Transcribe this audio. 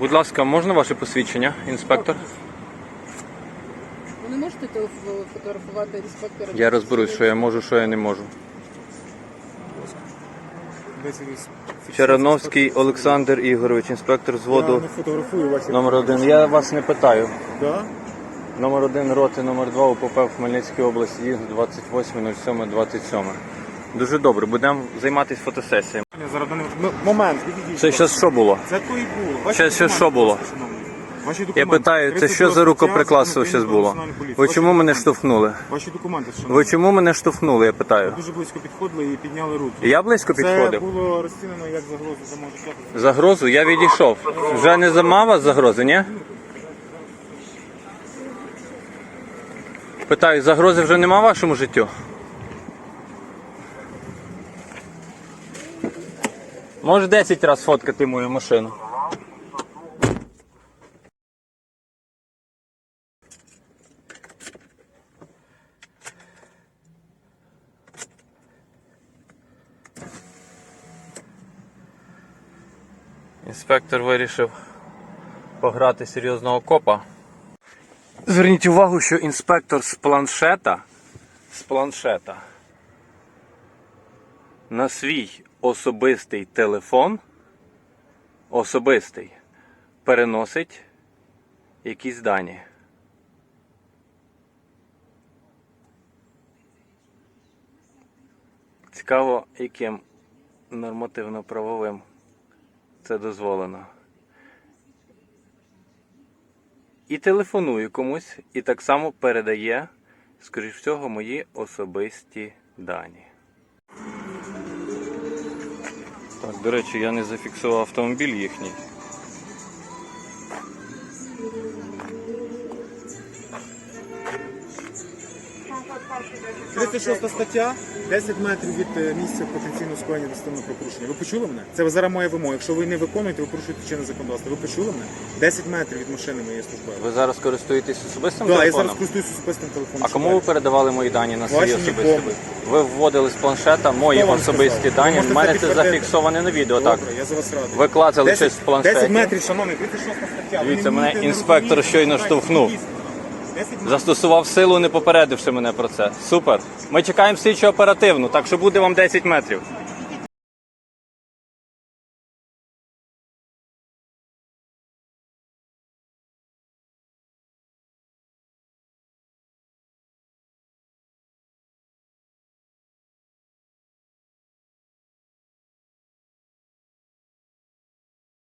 Будь ласка, можна ваше посвідчення, інспектор? Ви не можете телеф- фотографувати інспектора? Я розберусь, що я можу, що я не можу. Черановський Олександр Ігорович, інспектор Я зводу не фотографую ваші. номер один. Я вас не питаю. Да? Номер один роти, номер два УПП в Хмельницькій області 28.07.27. Дуже добре, будемо займатися фотосесіями. Зараз м- момент, відійдіть. Це зараз що було? Це то і було. Ваші Ще- ще документи, що було? будь ласка, шановний. Ваші Я документи. питаю, це 32 що за стаття рукоприкладство Закону зараз України про було? національну поліцію. Ви Ваші чому мене документи. штовхнули? Ваші документи, шановний. Ви чому мене штовхнули, я питаю? Дуже близько підходили і підняли руки. Я близько Це підходив. було розцінено як загрозу за життя. Загрозу? Я відійшов. Вже не зама вас загрози, ні? Питаю, загрози вже нема вашому життю? Може 10 разів фоткати мою машину. Інспектор вирішив пограти серйозного копа. Зверніть увагу, що інспектор з планшета з планшета на свій особистий телефон особистий переносить якісь дані. Цікаво, яким нормативно-правовим це дозволено. І телефонує комусь, і так само передає, скоріш всього, мої особисті дані. Так, до речі, я не зафіксував автомобіль їхній. 36 стаття, 10 метрів від е, місця потенційного скоєння адміністративного правопорушення. Ви почули мене? Це зараз моя вимога. Якщо ви не виконуєте, ви порушуєте чинне законодавство. Ви почули мене? 10 метрів від машини моєї службової. Ви зараз користуєтесь особистим Так, я телефоном? зараз користуюся особистим телефоном. А кому ви передавали мої дані на свій Ваші особистий? Ви вводили з планшета мої особисті дані. Можете мене це зафіксоване на відео. Так. Я за вас радий. Ви клацали 10 щось в планшеті. 10 метрів, шановний, 36 стаття. Дивіться, мене інспектор щойно штовхнув. Дійсно. 10 метрів. Застосував силу, не попередивши мене про це. Супер. Ми чекаємо слідчо оперативну, так що буде вам 10 метрів.